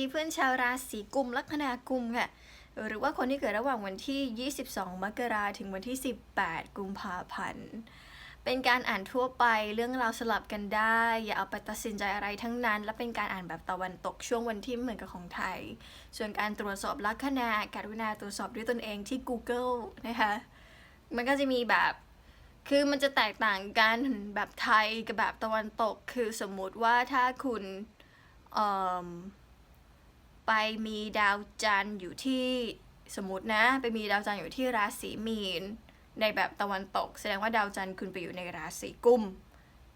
ดีเพื่อนชาวราศีกุมลัคนากุมค่ะ หรือว่าคนที่เกิดระหว่างวันที่ 22 มกราถึงวันที่ 18 กุมภาพันธ์ เป็นการอ่านทั่วไปเรื่องราวสลับกันได้ อย่าเอาไปตัดสินใจอะไรทั้งนั้น และเป็นการอ่านแบบตะวันตกช่วงวันที่ไม่เหมือนกับของไทย ส่วนการตรวจสอบลัคนาการุณาตรวจสอบด้วยตนเองที่ Google นะคะ มันก็จะมีแบบคือมันจะแตกต่างกันแบบไทยกับแบบตะวันตก คือสมมุติว่าถ้าคุณเอิ่ม ไปมีดาวจันทร์อยู่ที่สมมตินะ ไปมีดาวจันทร์อยู่ที่ราศีมีน ในแบบตะวันตก แสดงว่าดาวจันทร์คุณไปอยู่ในราศีกุม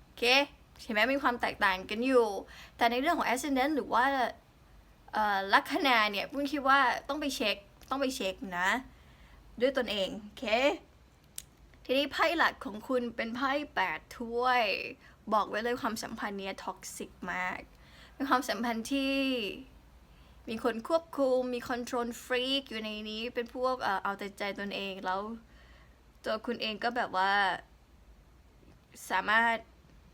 โอเคเห็นไหมมีความแตกต่างกันอยู่ แต่ในเรื่องของ ascendant หรือว่าลัคนาเนี่ยปุ้นคิดว่าต้องไปเช็คต้องไปเช็คนะ ด้วยตนเองโอเคทีนี้ไพ่หลักของคุณเป็นไพ่แปดถ้วย บอกไว้เลยความสัมพันธ์เนี้ยท็อกซิกมากเป็นความสัมพันธ์ที่ มีคนควบคุม มีคอนโทรลฟรีกอยู่ในนี้ เป็นพวกเอ่อเอาแต่ใจตนเองแล้ว ตัวคุณเองก็แบบว่า สามารถ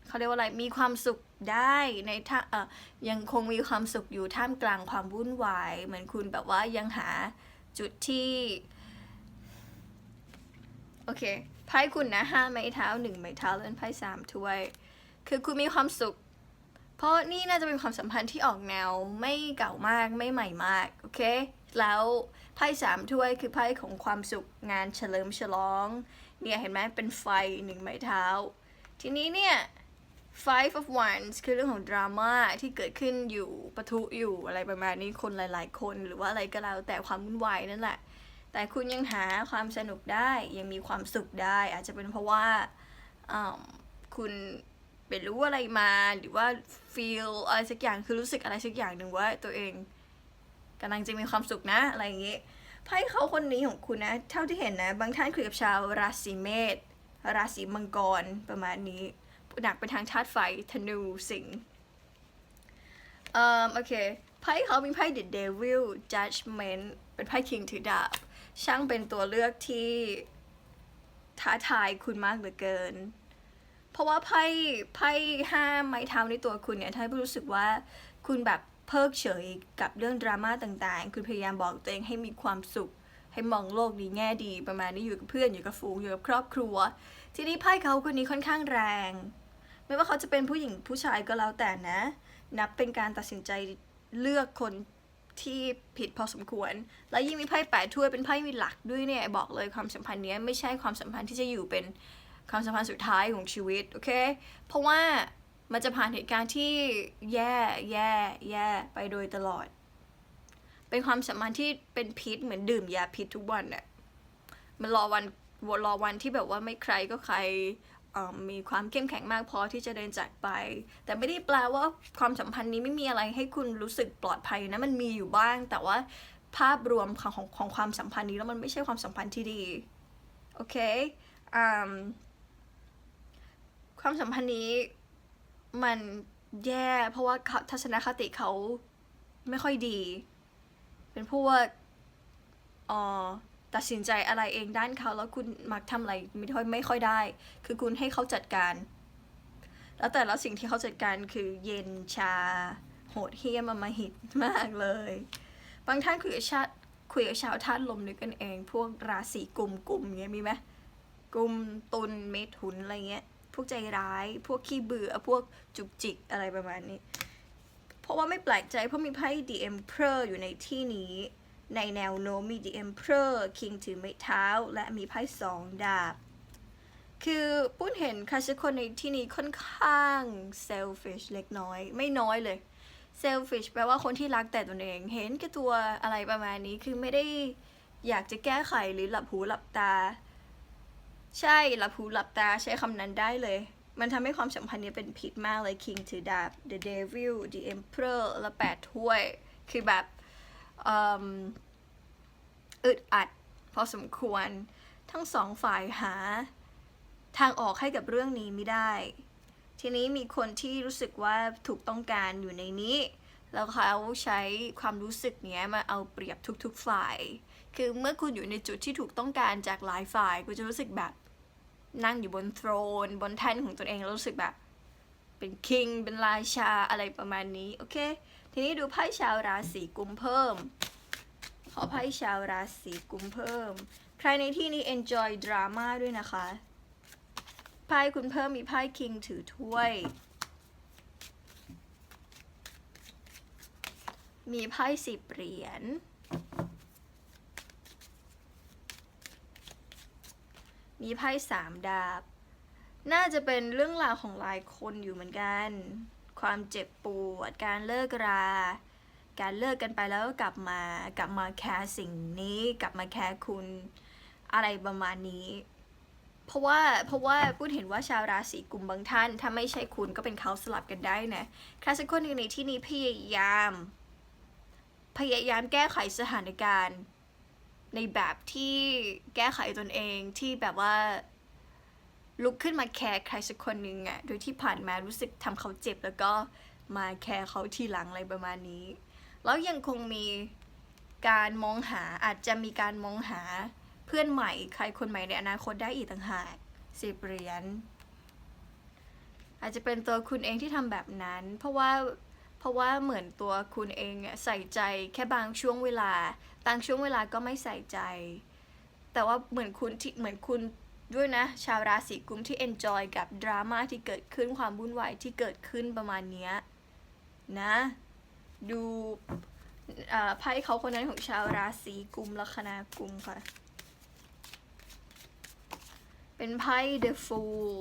เขาเรียกว่าอะไร มีความสุขได้ในท่าเอ่อยังคงมีความสุขอยู่ท่ามกลางความวุ่นวาย เหมือนคุณแบบว่ายังหาจุดที่ โอเค ไพ่คุณนะห้าไม้เท้าหนึ่งไม้เท้าแล้วไพ่สามถ้วย คือคุณมีความสุข เพราะนี่น่าจะเป็นความสัมพันธ์ที่ออกแนวไม่เก่ามากไม่ใหม่มาก โอเค แล้วไพ่สามถ้วยคือไพ่ของความสุขงานเฉลิมฉลอง เนี่ยเห็นไหมเป็นไฟหนึ่งไม้เท้า ทีนี้เนี่ย five of wands คือเรื่องของดราม่าที่เกิดขึ้นอยู่ปะทุอยู่อะไรประมาณนี้คนหลาย ๆ คนหรือว่าอะไรก็แล้วแต่ความวุ่นวายนั่นแหละ แต่คุณยังหาความสนุกได้ยังมีความสุขได้ อาจจะเป็นเพราะว่าคุณ ไปรู้อะไรมาหรือว่า feel อะไรสักอย่างคือรู้สึกอะไรสักอย่างหนึ่งว่าตัวเองกำลังจะมีความสุขนะอะไรอย่างงี้ไพ่เขาคนนี้ของคุณนะ เท่าที่เห็นนะ บางท่านคุยกับชาวราศีเมษราศีมังกรประมาณนี้หนักไปทางธาตุไฟธนูสิงห์เอ่อโอเคไพ่เขามีไพ่ The Devil Judgment เป็นไพ่ King ถือดาบ ช่างเป็นตัวเลือกที่ท้าทายคุณมากเหลือเกิน เพราะว่าไพ่ไพ่ห้าไม้เท้าในตัวคุณเนี่ยทำให้รู้สึกว่าคุณแบบเพิกเฉยกับเรื่องดราม่าต่างๆ คุณพยายามบอกตัวเองให้มีความสุข ให้มองโลกดีแง่ดีประมาณนี้อยู่กับเพื่อนอยู่กับฝูงอยู่กับครอบครัว ทีนี้ไพ่เขาคนนี้ค่อนข้างแรง ไม่ว่าเขาจะเป็นผู้หญิงผู้ชายก็แล้วแต่นะ นับเป็นการตัดสินใจเลือกคนที่ผิดพอสมควร และยิ่งมีไพ่แปดถ้วยเป็นไพ่มีหลักด้วยเนี่ยบอกเลยความสัมพันธ์เนี้ยไม่ใช่ความสัมพันธ์ที่จะอยู่เป็น ความสัมพันธ์สุดท้ายของชีวิตโอเคเพราะว่ามันจะผ่านเหตุการณ์ที่แย่แย่แย่ไปโดยตลอด เป็นความสัมพันธ์ที่เป็นพิษเหมือนดื่มยาพิษทุกวันเนี่ยมันรอวันรอวันที่แบบว่าไม่ใครก็ใครมีความเข้มแข็งมากพอที่จะเดินจากไป แต่ไม่ได้แปลว่าความสัมพันธ์นี้ไม่มีอะไรให้คุณรู้สึกปลอดภัยนะมันมีอยู่บ้าง แต่ว่าภาพรวมของของของความสัมพันธ์นี้แล้วมันไม่ใช่ความสัมพันธ์ที่ดี โอเคอืม ความสัมพันธ์นี้มันแย่เพราะว่าทัศนคติเขาไม่ค่อยดี เป็นพวกอ่อตัดสินใจอะไรเองด้านเขา แล้วคุณมักทำอะไรไม่ค่อยไม่ค่อยได้ คือคุณให้เขาจัดการ แล้วแต่ละสิ่งที่เขาจัดการคือเย็นชา โหดเหี้ยมอำมหิตมากเลย บางท่านคุยกับชาติคุยกับชาวธาตุลมนึกกันเอง พวกราศีกลุ่มกลุ่มเงี้ยมีไหมกลุ่มตุลเมถุนอะไรเงี้ย พวกใจร้าย พวกขี้เบื่อ พวกจุกจิกอะไรประมาณนี้ เพราะว่าไม่แปลกใจเพราะมีไพ่ The Emperor อยู่ในที่นี้ ในแนวโน้มมี The Emperor King ถือไม้เท้า และมีไพ่สองดาบ คือปุ้นเห็นครสักคนในที่นี้ค่อนข้าง selfish เล็กน้อย ไม่น้อยเลย selfish แปลว่าคนที่รักแต่ตนเอง เห็นแก่ตัวอะไรประมาณนี้ คือไม่ได้อยากจะแก้ไขหรือหลับหูหลับตา ใช่หลับหูหลับตาใช้คำนั้นได้เลย มันทำให้ความสัมพันธ์นี้เป็นพิษมากเลย King ถือดาบ The Devil The Emperor และแปดถ้วย คือแบบอึดอัด พอสมควร ทั้งสองฝ่ายหา ทางออกให้กับเรื่องนี้ไม่ได้ ทีนี้มีคนที่รู้สึกว่าถูกต้องการอยู่ในนี้ แล้วเขาใช้ความรู้สึกเนี้ยมาเอาเปรียบทุกๆฝ่าย คือเมื่อคุณอยู่ในจุดที่ถูกต้องการจากหลายฝ่ายคุณจะรู้สึกแบบ นั่งอยู่บนโทรนบนแท่นของตัวเองแล้วรู้สึกแบบ เป็นคิงเป็นราชาอะไรประมาณนี้ โอเค ทีนี้ดูไพ่ชาวราศีกุมเพิ่ม ขอไพ่ชาวราศีกุมเพิ่ม ใครในที่นี้ enjoy drama ด้วยนะคะไพ่คุณเพิ่มมีไพ่ king ถือถ้วย มีไพ่สิบเหรียญ มีไพ่สามดาบ น่าจะเป็นเรื่องราวของหลายคนอยู่เหมือนกัน ความเจ็บปวด การเลิกรา การเลิกกันไปแล้วก็กลับมากลับมาแคร์สิ่งนี้กลับมาแคร์คุณอะไรประมาณนี้ เพราะว่าเพราะว่าพูดเห็นว่าชาวราศีกุมบางท่าน ถ้าไม่ใช่คุณก็เป็นเขาสลับกันได้นะใครสักคนหนึ่งในที่นี้พยายาม พยายามแก้ไขสถานการณ์ ในแบบที่แก้ไขตนเองที่แบบว่า ลุกขึ้นมาแคร์ใครสักคนหนึ่งอะโดยที่ผ่านมารู้สึกทำเขาเจ็บแล้วก็มาแคร์เขาทีหลังอะไรประมาณนี้ แล้วยังคงมีการมองหาอาจจะมีการมองหาเพื่อนใหม่ใครคนใหม่ในอนาคตได้อีกต่างหากสิบเหรียญอาจจะเป็นตัวคุณเองที่ทำแบบนั้น เพราะว่าเพราะว่าเหมือนตัวคุณเองใส่ใจแค่บางช่วงเวลา บางช่วงเวลาก็ไม่ใส่ใจ แต่ว่าเหมือนคุณที่เหมือนคุณด้วยนะ ชาวราศีกุมที่ enjoy กับดราม่าที่เกิดขึ้นความวุ่นวายที่เกิดขึ้นประมาณเนี้ยนะ ดูไพ่เขาคนนั้นของชาวราศีกุมลัคนากุมค่ะ เป็นไพ่ The Fool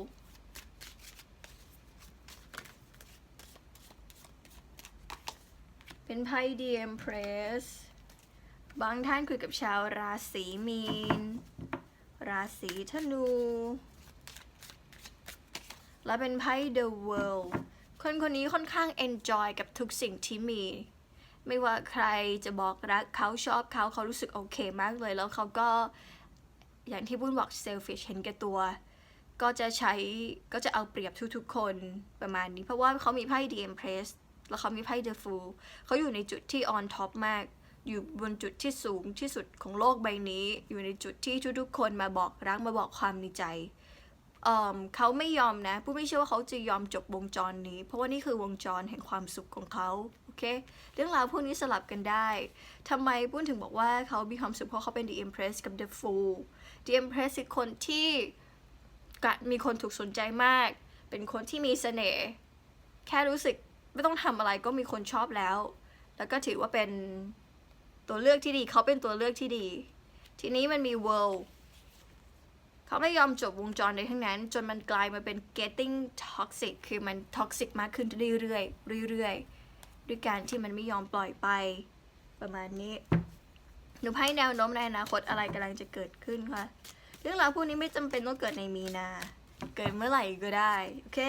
เป็นไพ่ The Empress บางท่านคุยกับชาวราศีมีน ราศีธนู และเป็นไพ่ The World คนคนนี้ค่อนข้าง enjoy กับทุกสิ่งที่มี ไม่ว่าใครจะบอกรักเขาชอบเขาเขารู้สึกโอเคมากเลย แล้วเขาก็อย่างที่บุญบอก selfish เห็นแก่ตัว ก็จะใช้ก็จะเอาเปรียบทุกๆคนประมาณนี้ เพราะว่าเขามีไพ่ The Empress แล้วเขามีไพ่ The Fool เขาอยู่ในจุดที่ on top มาก อยู่บนจุดที่สูงที่สุดของโลกใบนี้ อยู่ในจุดที่ทุกๆคนมาบอกรักมาบอกความในใจเเขาไม่ยอมนะ ผู้ไม่เชื่อว่าเขาจะยอมจบวงจรนี้ เพราะว่านี่คือวงจรแห่งความสุขของเขาโอเค เรื่องราวพวกนี้สลับกันได้ทำไมปุ้นถึงบอกว่าเขามีความสุขเพราะเขาเป็น The Empress กับ The Fool The Empress คือคนที่กมีคนถูกสนใจมาก เป็นคนที่มีเสน่ห์แค่รู้สึกไม่ต้องทำอะไรก็มีคนชอบแล้ว แล้วก็ถือว่าเป็น ตัวเลือกที่ดีเขาเป็นตัวเลือกที่ดี ทีนี้มันมี world เขาไม่ยอมจบวงจรในทั้งนั้น จนมันกลายมาเป็น getting toxic คือมัน toxic มากขึ้นเรื่อยๆเรื่อยๆด้วยการที่มันไม่ยอมปล่อยไปประมาณนี้หนูให้แนวโน้มในอนาคตอะไรกำลังจะเกิดขึ้นค่ะ เรื่องราวพวกนี้ไม่จำเป็นต้องเกิดในมีนา เกิดเมื่อไหร่ก็ได้ โอเค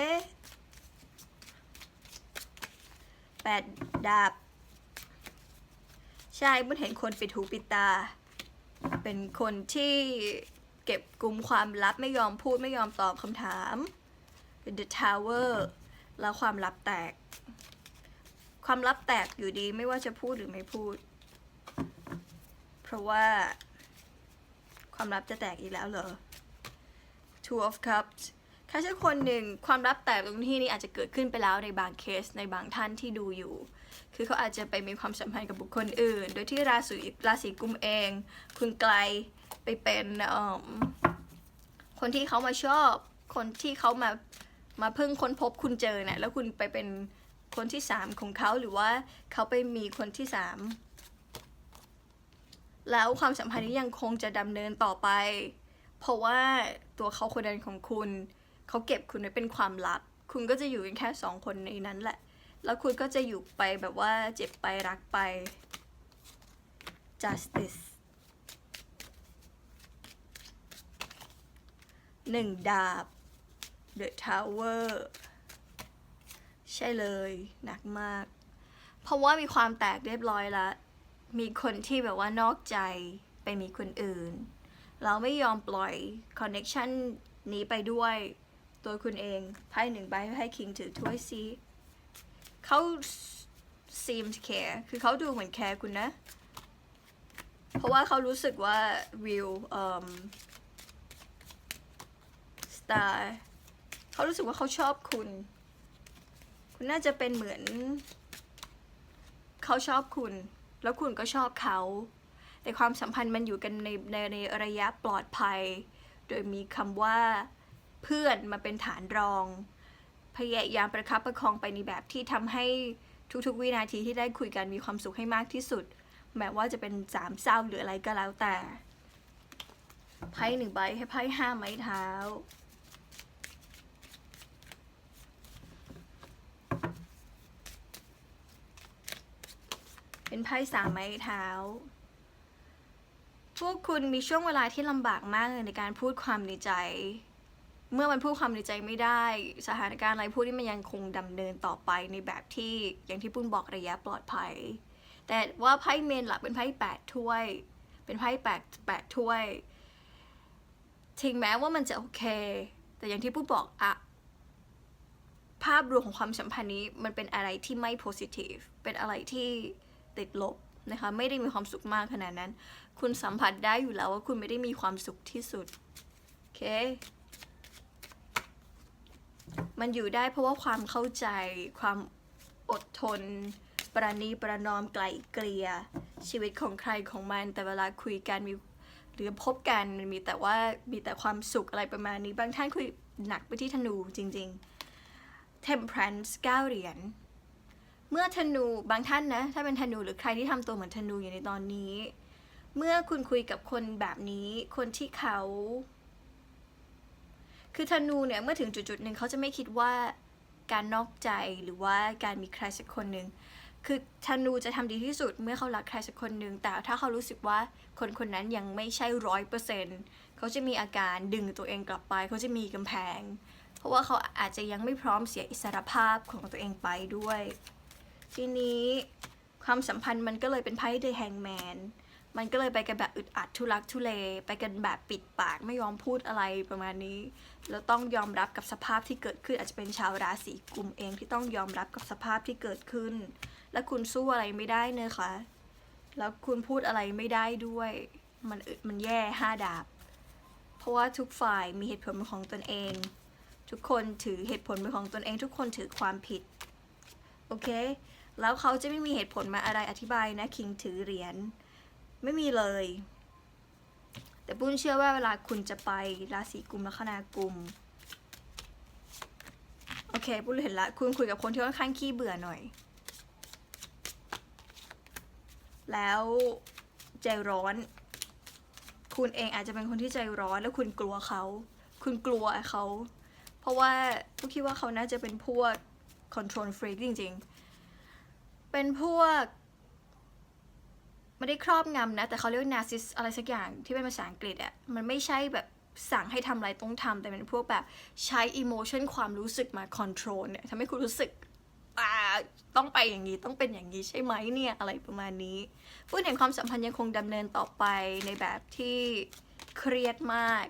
แปดดาบ ใช่บุญเห็นคนปิดหูปิดตา เป็นคนที่เก็บกลุ่มความลับไม่ยอมพูดไม่ยอมตอบคำถาม เป็น The Tower แล้วความลับแตก ความลับแตกอยู่ดีไม่ว่าจะพูดหรือไม่พูด เพราะว่า ความลับจะแตกอีกแล้วเหรอ Two of Cups ใครสักคนหนึ่งความลับแตกตรงที่นี้อาจจะเกิดขึ้นไปแล้วในบางเคสในบางท่านที่ดูอยู่ คือเขาอาจจะไปมีความสัมพันธ์กับบุคคลอื่น โดยที่ราศีราศีกุมเอง คุณไกลไปเป็นคนที่เขามาชอบ คนที่เขามามาเพิ่งค้นพบคุณเจอเนี่ยแล้วคุณไปเป็นคนที่สามของเขาหรือว่าเขาไปมีคนที่สามแล้วความสัมพันธ์นี้ยังคงจะดำเนินต่อไป เพราะว่าตัวเขาคนนั้นของคุณ เขาเก็บคุณไว้เป็นความลับ คุณก็จะอยู่กันแค่สองคนในนั้นแหละ แล้วคุณก็จะอยู่ไปแบบว่าเจ็บไปรักไป justice หนึ่งดาบ The Tower ใช่เลยหนักมาก เพราะว่ามีความแตกเรียบร้อยแล้ว มีคนที่แบบว่านอกใจไปมีคนอื่น เราไม่ยอมปล่อยคอนเน็ชันนี้ไปด้วยตัวคุณเองไพ่หนึ่งใบให้คิงถือถ้วยซี เขา seem to care คือเขาดูเหมือนแคร์คุณนะ เพราะว่าเขารู้สึกว่าวิวเอ่อสตาร์เขารู้สึกว่าเขาชอบคุณ คุณน่าจะเป็นเหมือน เขาชอบคุณ แล้วคุณก็ชอบเขา แต่ความสัมพันธ์มันอยู่กันในในในระยะปลอดภัย โดยมีคำว่าเพื่อนมาเป็นฐานรอง พยายามประคับประคองไปในแบบที่ทำให้ทุกๆ วินาทีที่ได้คุยกันมีความสุขให้มากที่สุด แม้ว่าจะเป็นสามเศร้าหรืออะไรก็แล้วแต่ไพ่หนึ่งใบให้ไพ่ห้าไม้เท้าเป็นไพ่สามไม้เท้า พวกคุณมีช่วงเวลาที่ลำบากมากเลยในการพูดความในใจ เมื่อมันพูดความในใจไม่ได้สถานการณ์อะไรพูดที่มันยังคงดำเนินต่อไปในแบบที่อย่างที่ปุ้นบอกระยะปลอดภัย แต่ว่าไพ่เมนหลักเป็นไพ่แปดถ้วย เป็นไพ่แปดแปดถ้วยถึงแม้ว่ามันจะโอเค แต่อย่างที่ปุ้นบอกอะภาพรวมของความสัมพันธ์นี้มันเป็นอะไรที่ไม่ positive เป็นอะไรที่ติดลบนะคะไม่ได้มีความสุขมากขนาดนั้น คุณสัมผัสได้อยู่แล้วว่าคุณไม่ได้มีความสุขที่สุด โอเค มันอยู่ได้เพราะว่าความเข้าใจความอดทน ประนีประนอมไกลเกลี่ยชีวิตของใครของมัน แต่เวลาคุยกันมีหรือพบกันมันมีแต่ว่ามีแต่ความสุขอะไรประมาณนี้บางท่านคุยหนักไปที่ธนูจริงๆ temperance 9เหรียญเมื่อธนูบางท่านนะถ้าเป็นธนูหรือใครที่ทำตัวเหมือนธนูอยู่ในตอนนี้ เมื่อคุณคุยกับคนแบบนี้คนที่เขา คือธนูเนี่ยเมื่อถึงจุดๆหนึ่งเขาจะไม่คิดว่าการนอกใจหรือว่าการมีใครสักคนหนึ่งคือธนูจะทำดีที่สุดเมื่อเขารักใครสักคนหนึ่งแต่ถ้าเขารู้สึกว่าคนคนนั้นยังไม่ใช่ร้อยเปอร์เซ็นเขาจะมีอาการดึงตัวเองกลับไป เขาจะมีกำแพง เพราะว่าเขาอาจจะยังไม่พร้อมเสียอิสรภาพของตัวเองไปด้วย ทีนี้ความสัมพันธ์มันก็เลยเป็นไพ่เดอะแฮงแมน มันก็เลยไปกันแบบอึดอัดทุลักทุเล ไปกันแบบปิดปากไม่ยอมพูดอะไรประมาณนี้ แล้วต้องยอมรับกับสภาพที่เกิดขึ้นอาจจะเป็นชาวราศีกุมเองที่ต้องยอมรับกับสภาพที่เกิดขึ้น และคุณสู้อะไรไม่ได้เนอะคะแล้วคุณพูดอะไรไม่ได้ด้วย มันอึดมันแย่ห้าดาบ เพราะว่าทุกฝ่ายมีเหตุผลเป็นของตนเอง ทุกคนถือเหตุผลเป็นของตนเอง ทุกคนถือความผิด โอเค แล้วเขาจะไม่มีเหตุผลมาอะไรอธิบายนะคิงถือเหรียญ ไม่มีเลย แต่ปุ้นเชื่อว่าเวลาคุณจะไปราศีกุมลัคนากุมโอเคปุ้นเห็นละคุณคุยกับคนที่ค่อนข้างขี้เบื่อหน่อย แล้วใจร้อน คุณเองอาจจะเป็นคนที่ใจร้อนแล้วคุณกลัวเขา คุณกลัวเขา เพราะว่าปุ้นคิดว่าเขาน่าจะเป็นพวก control freak จริง ๆ เป็นพวก ไม่ได้ครอบงำนะ แต่เขาเรียกว่า narciss อะไรสักอย่างที่เป็นภาษาอังกฤษอะมันไม่ใช่แบบสั่งให้ทำอะไรต้องทำแต่เป็นพวกแบบใช้ emotion ความรู้สึกมา control เนี่ยทำให้คุณรู้สึกต้องไปอย่างนี้ต้องเป็นอย่างนี้ใช่ไหมเนี่ยอะไรประมาณนี้พูดเห็นความสัมพันธ์ยังคงดำเนินต่อไปในแบบที่เครียดมาก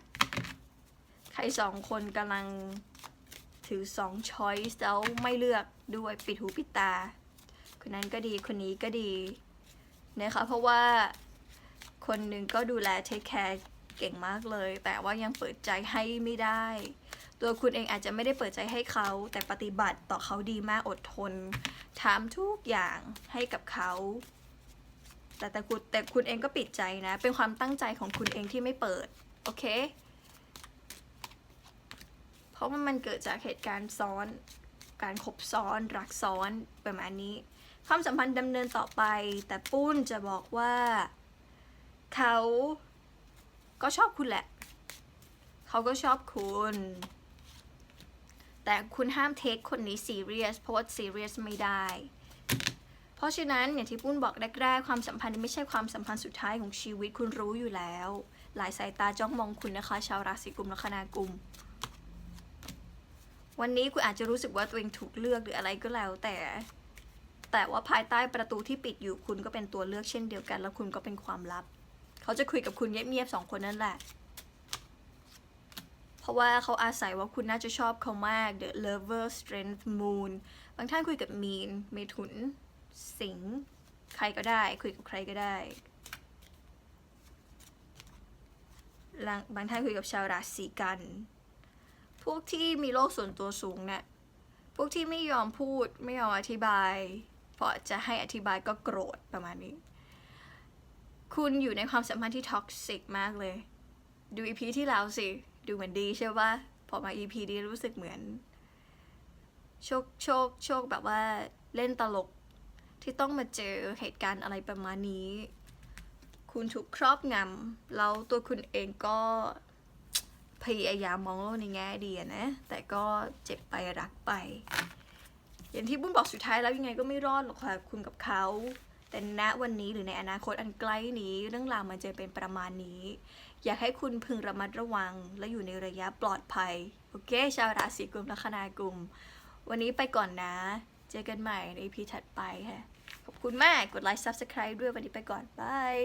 ใครสองคนกำลังถือสอง choice แล้วไม่เลือกด้วยปิดหูปิดตา คนนั้นก็ดีคนนี้ก็ดี นะคะเพราะว่าคนหนึ่งก็ดูแลเทคแคร์เก่งมากเลย แต่ว่ายังเปิดใจให้ไม่ได้ ตัวคุณเองอาจจะไม่ได้เปิดใจให้เขา แต่ปฏิบัติต่อเขาดีมากอดทน ถามทุกอย่างให้กับเขา แต่แต่คุณแต่คุณเองก็ปิดใจนะ เป็นความตั้งใจของคุณเองที่ไม่เปิด โอเค เพราะว่ามันเกิดจากเหตุการณ์ซ้อน การคบซ้อน รักซ้อนประมาณนี้ ความสัมพันธ์ดำเนินต่อไป แต่ปุ้นจะบอกว่า เขาก็ชอบคุณแหละ เขาก็ชอบคุณ แต่คุณห้ามเทคคนนี้ซีเรียสเพราะว่าซีเรียสไม่ได้ เพราะฉะนั้นอย่างที่ปุ้นบอกแรกๆ ความสัมพันธ์ไม่ใช่ความสัมพันธ์สุดท้ายของชีวิตคุณรู้อยู่แล้ว หลายสายตาจ้องมองคุณนะคะ ชาวราศีกุมและคนากุมวันนี้คุณอาจจะรู้สึกว่าตัวเองถูกเลือกหรืออะไรก็แล้วแต่ แต่ว่าภายใต้ประตูที่ปิดอยู่คุณก็เป็นตัวเลือกเช่นเดียวกัน แล้วคุณก็เป็นความลับ เขาจะคุยกับคุณเงียบๆสองคนนั่นแหละ เพราะว่าเขาอาศัยว่าคุณน่าจะชอบเขามาก The Lover Strength Moon บางท่านคุยกับมีนเมถุน สิงห์ใครก็ได้ คุยกับใครก็ได้บางท่านคุยกับชาวราศีกัน พวกที่มีโลกส่วนตัวสูงเนี่ย พวกที่ไม่ยอมพูดไม่ยอมอธิบาย พอจะให้อธิบายก็โกรธประมาณนี้ คุณอยู่ในความสัมพันธ์ที่ท็อกซิกมากเลย ดูอีพีที่แล้วสิ ดูเหมือนดีใช่ปะพอมาอีพีนี้รู้สึกเหมือน โชคโชคโชคแบบว่าเล่นตลกที่ต้องมาเจอเหตุการณ์อะไรประมาณนี้ คุณถูกครอบงำแล้วตัวคุณเองก็พยายามมองโลกในแง่ดีนะ แต่ก็เจ็บไปรักไป อย่างที่บุ้มบอกสุดท้ายแล้วยังไงก็ไม่รอดหรอกค่ะคุณกับเขา แต่ณวันนี้หรือในอนาคตอันใกล้นี้ เรื่องราวมันจะเป็นประมาณนี้ อยากให้คุณพึงระมัดระวัง และอยู่ในระยะปลอดภัย โอเค ชาวราศีกุมและคณากลุ่ม วันนี้ไปก่อนนะ เจอกันใหม่ใน EP ถัดไปค่ะ ขอบคุณมาก กดไลค์ Subscribe ด้วยวันนี้ไปก่อนบาย